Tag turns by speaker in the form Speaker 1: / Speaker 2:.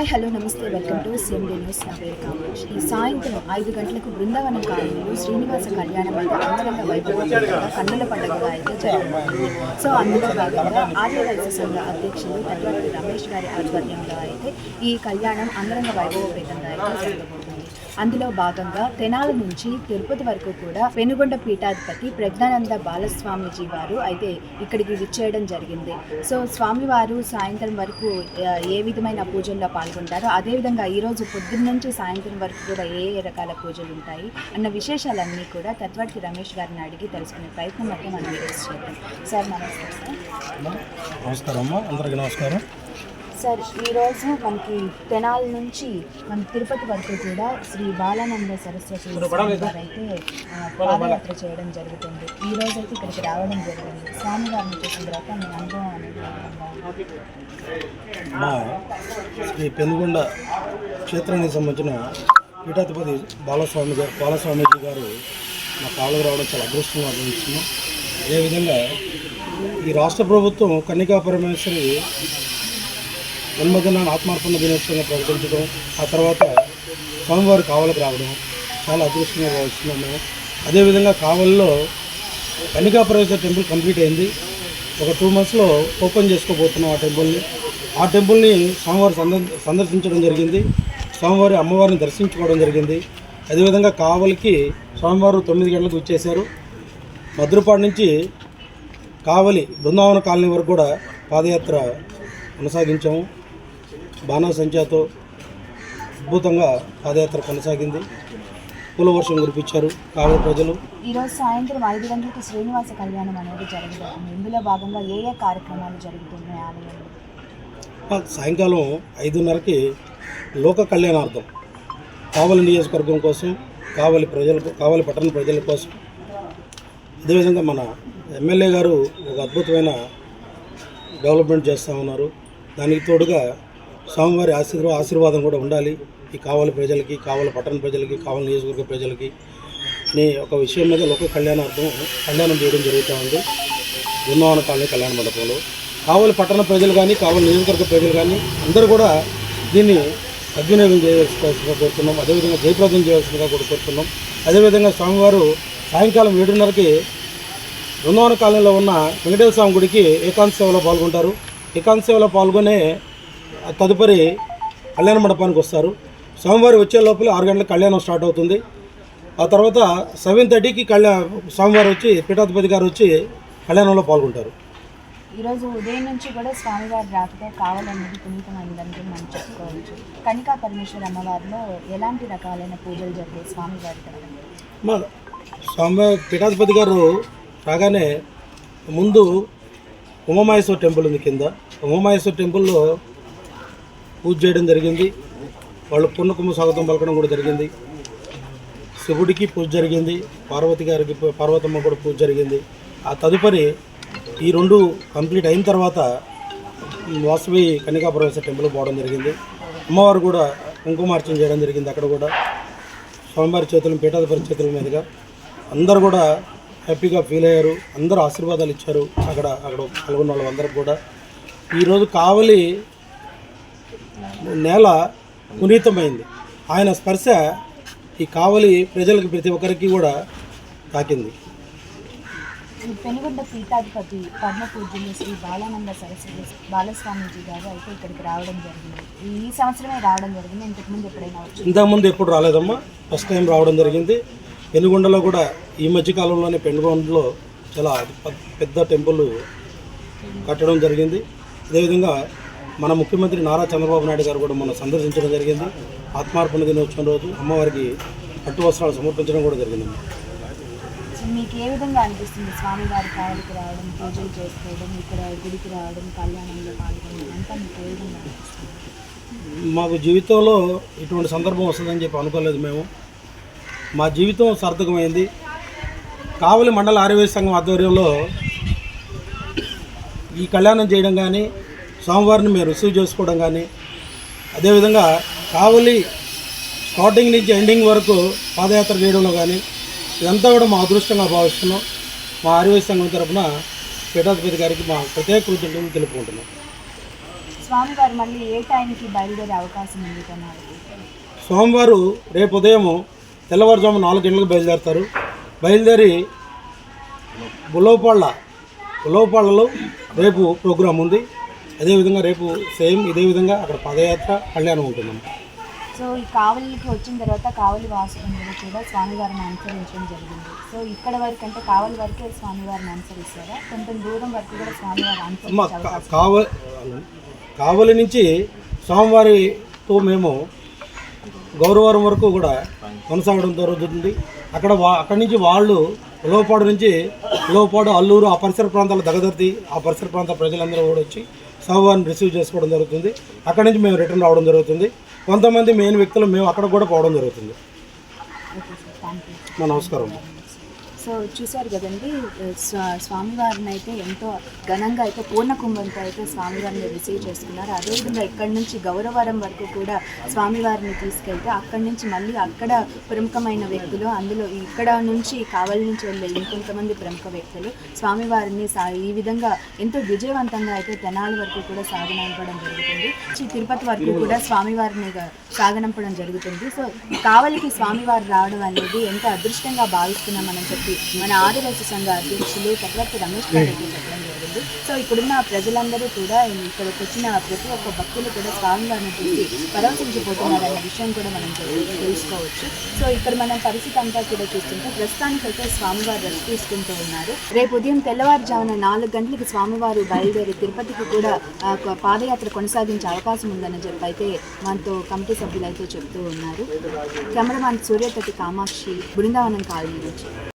Speaker 1: Hi hello నమస్తే welcome to CMD news నా పేరు కామేష్ ఈ సాయంత్రం ఐదు గంటలకు బృందావనం కాలంలో శ్రీనివాస కళ్యాణ మండలి అంగరంగ వైభవంగా కన్నుల పండుగగా అయితే జరుగుతుంది సో అందులో భాగంగా ఆర్యవైశ్య సంఘ అధ్యక్షులు తగ్గటి రమేష్ గారి ఆధ్వర్యంలో అయితే ఈ కళ్యాణం అంగరంగ వైభవపేతంగా అయితే జరగబోతుంది అందులో భాగంగా తెనాల నుంచి తిరుపతి వరకు కూడా పెనుగొండ పీఠాధిపతి ప్రజ్ఞానంద బాలస్వామిజీ వారు అయితే ఇక్కడికి విచ్చేయడం జరిగింది. సో స్వామివారు సాయంత్రం వరకు ఏ విధమైన పూజల్లో పాల్గొంటారో అదేవిధంగా ఈరోజు పొద్దున్న నుంచి సాయంత్రం వరకు కూడా ఏ ఏ రకాల పూజలు ఉంటాయి అన్న విశేషాలన్నీ కూడా తత్వర్తి రమేష్ గారిని అడిగి తెలుసుకునే ప్రయత్నం అయితే మనం ఈరోజు చేద్దాం. సార్ నమస్తే సార్.
Speaker 2: నమస్కారం అందరికీ నమస్కారం.
Speaker 1: సార్ ఈరోజు మనకి తెనాల నుంచి మన తిరుపతి వరకు కూడా శ్రీ బాలానంద సరస్వతి అయితే పాదయాత్ర చేయడం జరుగుతుంది. ఈ రోజు అయితే ఇక్కడికి రావడం జరిగింది. స్వామి వారిని చూసిన తర్వాత మీ అనుభవం అనేది
Speaker 2: శ్రీ పెనుగొండ క్షేత్రానికి సంబంధించిన పీఠాధిపతి బాలస్వామి గారు బాలస్వామీజీ గారు మా కాళ్ళకు రావడం చాలా అదృష్టంగా భావిస్తున్నాం అదేవిధంగా ఈ రాష్ట్ర ప్రభుత్వం కన్నికా పరమేశ్వరి జన్మదినాన్ని ఆత్మార్పణ దినోత్సవంగా ప్రకటించడం ఆ తర్వాత స్వామివారి కావలకు రావడం చాలా అదృష్టంగా వస్తున్నాము అదేవిధంగా కావల్లో కనికా ప్రవేశ టెంపుల్ కంప్లీట్ అయింది. ఒక టూ మంత్స్లో ఓపెన్ చేసుకోబోతున్నాం ఆ టెంపుల్ని. ఆ టెంపుల్ని స్వామివారి సందర్ సందర్శించడం జరిగింది. స్వామివారి అమ్మవారిని దర్శించుకోవడం జరిగింది. అదేవిధంగా కావలికి స్వామివారు తొమ్మిది గంటలకు వచ్చేశారు. భద్రపాటి నుంచి కావలి బృందావన కాలనీ వరకు కూడా పాదయాత్ర కొనసాగించాము. బాణాసంచాతో అద్భుతంగా పాదయాత్ర కొనసాగింది. పూల వర్షం కురిపించారు కావలి ప్రజలు.
Speaker 1: ఈరోజు సాయంత్రం ఐదు గంటలకు శ్రీనివాస కళ్యాణం అనేది జరగబోతుంది. ఇందులో భాగంగా ఏ ఏ కార్యక్రమాలు జరుగుతున్నాయి ఆలయంలో?
Speaker 2: సాయంకాలం ఐదున్నరకి లోక కళ్యాణార్థం. కావలి నియోజకవర్గం కోసం కావలి ప్రజలకు కావలి పట్టణ ప్రజల కోసం. అదేవిధంగా మన ఎమ్మెల్యే గారు ఒక అద్భుతమైన డెవలప్మెంట్ చేస్తూ ఉన్నారు. దానికి తోడుగా స్వామివారి ఆశీర్వా ఆశీర్వాదం కూడా ఉండాలి. ఈ కావలి ప్రజలకి కావలి పట్టణ ప్రజలకి కావాలి నియోజకవర్గ ప్రజలకి. నీ ఒక విషయం మీద లోక కళ్యాణార్థం కళ్యాణం చేయడం జరుగుతూ ఉంది. బృందావన కాలనీ కళ్యాణ మండపంలో. కావలి పట్టణ ప్రజలు కానీ కావలి నియోజకవర్గ ప్రజలు కానీ అందరూ కూడా దీన్ని సద్వినియోగం చేయవలసిందిగా కోరుతున్నాం. అదేవిధంగా జయప్రదం చేయవలసిందిగా కూడా కోరుతున్నాం. అదేవిధంగా స్వామివారు సాయంకాలం ఏడున్నరకి బృందావన కాలనీలో ఉన్న వెంకటేశ్వర స్వామి గుడికి ఏకాంత సేవలో పాల్గొంటారు. ఏకాంత సేవలో పాల్గొనే తదుపరి కళ్యాణ మండపానికి వస్తారు. స్వామివారి వచ్చే లోపల ఆరు గంటలకు కళ్యాణం స్టార్ట్ అవుతుంది. ఆ తర్వాత సెవెన్ థర్టీకి కళ్యాణ స్వామివారు వచ్చి పీఠాధిపతి గారు వచ్చి కళ్యాణంలో పాల్గొంటారు.
Speaker 1: ఈరోజు ఉదయం నుంచి కూడా స్వామివారి రాకతో కావాలనేది పునీతమైందని మనం చెప్పుకోవచ్చు. కనికా పరమేశ్వర అమ్మవారిలో ఎలాంటి రకాలైన పూజలు జరిగాయి స్వామివారి
Speaker 2: స్వామి పీఠాధిపతి గారు రాగానే ముందు ఉమామహేశ్వర టెంపుల్ ఉంది కింద. ఉమామహేశ్వర టెంపుల్లో పూజ చేయడం జరిగింది. వాళ్ళు పున్న స్వాగతం పలకడం కూడా జరిగింది. శివుడికి పూజ జరిగింది. పార్వతి గారికి పార్వతమ్మ కూడా పూజ జరిగింది. ఆ తదుపరి ఈ రెండు కంప్లీట్ అయిన తర్వాత వాసవి కనికాపరమేశ్వర టెంపుల్ పోవడం జరిగింది. అమ్మవారు కూడా కుంకుమార్చన చేయడం జరిగింది అక్కడ కూడా. స్వామివారి చేతుల పీఠాధిపతి చేతుల మీదుగా అందరు కూడా హ్యాపీగా ఫీల్ అయ్యారు. అందరూ ఆశీర్వాదాలు ఇచ్చారు. అక్కడ అక్కడ పాల్గొన్న వాళ్ళందరికీ కూడా. ఈరోజు కావలి నేల పునీతమైంది. ఆయన స్పర్శ ఈ కావలి ప్రజలకు ప్రతి ఒక్కరికి కూడా తాకింది.
Speaker 1: పెనుగొండ పీఠాధిపతి పద్మ పూజ్యులు శ్రీ బాలానంద సరస్వతి బాలస్వామీజీ గారు అయితే ఇక్కడికి రావడం జరిగింది. ఈ సంవత్సరమే రావడం జరిగింది. ఇంతకుముందు ఎప్పుడైనా
Speaker 2: ఇంతకుముందు ఎప్పుడు రాలేదమ్మా. ఫస్ట్ టైం రావడం జరిగింది. పెనుగొండలో కూడా ఈ మధ్య కాలంలోనే పెనుగొండలో చాలా పెద్ద- పెద్ద టెంపుల్ కట్టడం జరిగింది. అదేవిధంగా మన ముఖ్యమంత్రి నారా చంద్రబాబు నాయుడు గారు కూడా మనం సందర్శించడం జరిగింది. ఆత్మార్పణ దినోత్సవం రోజు అమ్మవారికి పట్టు వస్త్రాలు సమర్పించడం కూడా జరిగిందమ్మా
Speaker 1: సో మీకు ఏ విధంగా అనిపిస్తుంది స్వామివారి కావలికి రావడం పూజలు చేసుకోవడం ఇక్కడ గుడికి రావడం కళ్యాణంలో పాల్గొనడం అంతా మీకు ఏ విధంగా అనిపిస్తుంది?
Speaker 2: మాకు జీవితంలో ఇటువంటి సందర్భం వస్తుందని చెప్పి అనుకోలేదు మేము. మా జీవితం సార్థకమైంది. కావలి మండల ఆర్యవేశ సంఘం ఆధ్వర్యంలో ఈ కళ్యాణం చేయడం కానీ స్వామివారిని మేము రిసీవ్ చేసుకోవడం కానీ అదేవిధంగా కావలి స్టార్టింగ్ నుంచి ఎండింగ్ వరకు పాదయాత్ర చేయడంలో కానీ ఇదంతా కూడా మా అదృష్టంగా భావిస్తున్నాం. మా ఆర్యవేశ సంఘం తరఫున పీఠాధిపతి గారికి మా ప్రత్యేక కృతజ్ఞతలు తెలుపుకుంటున్నాం.
Speaker 1: స్వామివారు మళ్ళీ ఏ టైంకి బయలుదేరే అవకాశం ఉంది
Speaker 2: స్వామివారు రేపు ఉదయం తెల్లవారుజాము నాలుగు గంటలకు బయలుదేరుతారు. బయలుదేరి బులవపాళ్ళ బులవపాళ్ళలో రేపు ప్రోగ్రాం ఉంది. అదేవిధంగా రేపు సేమ్ ఇదే విధంగా అక్కడ పదయాత్ర కళ్యాణం ఉంటుందన్నమాట
Speaker 1: సో ఈ కావలికి వచ్చిన తర్వాత కావలి వాసులందరూ కూడా స్వామివారిని అనుసరించడం జరిగింది. సో ఇక్కడ వరకు అంటే కావలి వరకే స్వామివారిని అనుసరిస్తారా? కొంచెం దూరం వరకు కూడా స్వామివారు
Speaker 2: అమ్మ
Speaker 1: అనుసరించే
Speaker 2: కా-
Speaker 1: అవకాశం
Speaker 2: కావ కావలి నుంచి స్వామివారితో మేము గౌరవరం వరకు కూడా కొనసాగడం జరుగుతుంది. అక్కడ వా అక్కడి నుంచి వాళ్ళు ఉలవపాడు నుంచి ఉలవపాడు అల్లూరు ఆ పరిసర ప్రాంతాల దగదర్తి ఆ పరిసర ప్రాంత ప్రజలందరూ కూడా వచ్చి స్వామివారిని రిసీవ్ చేసుకోవడం జరుగుతుంది. అక్కడి నుంచి మేము రిటర్న్ రావడం జరుగుతుంది. కొంతమంది మెయిన్ వ్యక్తులు మేము అక్కడ కూడా పోవడం జరుగుతుంది. నమస్కారం.
Speaker 1: సో చూశారు కదండి స్వా- స్వామివారిని అయితే ఎంతో ఘనంగా అయితే పూర్ణ కుంభంతో అయితే స్వామివారిని రిసీవ్ చేసుకున్నారు. అదేవిధంగా ఇక్కడి నుంచి గౌరవరం వరకు కూడా స్వామివారిని తీసుకెళ్తే అక్కడి నుంచి మళ్ళీ అక్కడ ప్రముఖమైన వ్యక్తులు అందులో ఇక్కడ నుంచి కావలి నుంచి వెళ్ళే ఇంకొంతమంది ప్రముఖ వ్యక్తులు స్వామివారిని సా ఈ విధంగా ఎంతో విజయవంతంగా అయితే తెనాలి వరకు కూడా సాగనంపడం జరుగుతుంది. తిరుపతి వరకు కూడా స్వామివారిని సాగనంపడం జరుగుతుంది. సో కావలికి స్వామివారు రావడం అనేది ఎంతో అదృష్టంగా భావిస్తున్నామని చెప్పి మన ఆదివాసీ సంఘ అధ్యక్షులు చక్రవర్తి రమేష్ గారు అయితే చెప్పడం జరిగింది. సో ఇక్కడున్న ప్రజలందరూ కూడా ఇక్కడికి వచ్చిన ప్రతి ఒక్క భక్తులు కూడా స్వామివారిని చూసి పరవశించిపోతున్నారన్న విషయం కూడా మనం తెలు- తెలుసుకోవచ్చు. సో ఇక్కడ మనం పరిస్థితి అంతా కూడా చూస్తుంటే ప్రస్తుతానికైతే స్వామివారు రెస్ట్ తీసుకుంటూ ఉన్నారు. రేపు ఉదయం తెల్లవారుజామున నాలుగు గంటలకు స్వామివారు బయలుదేరి తిరుపతికి కూడా పాదయాత్ర కొనసాగించే అవకాశం ఉందని చెప్పి అయితే మనతో కమిటీ సభ్యులు అయితే చెప్తూ ఉన్నారు. కెమెరామాన్ సూర్యపతి కామాక్షి బృందావనం కాలనీ నుంచి.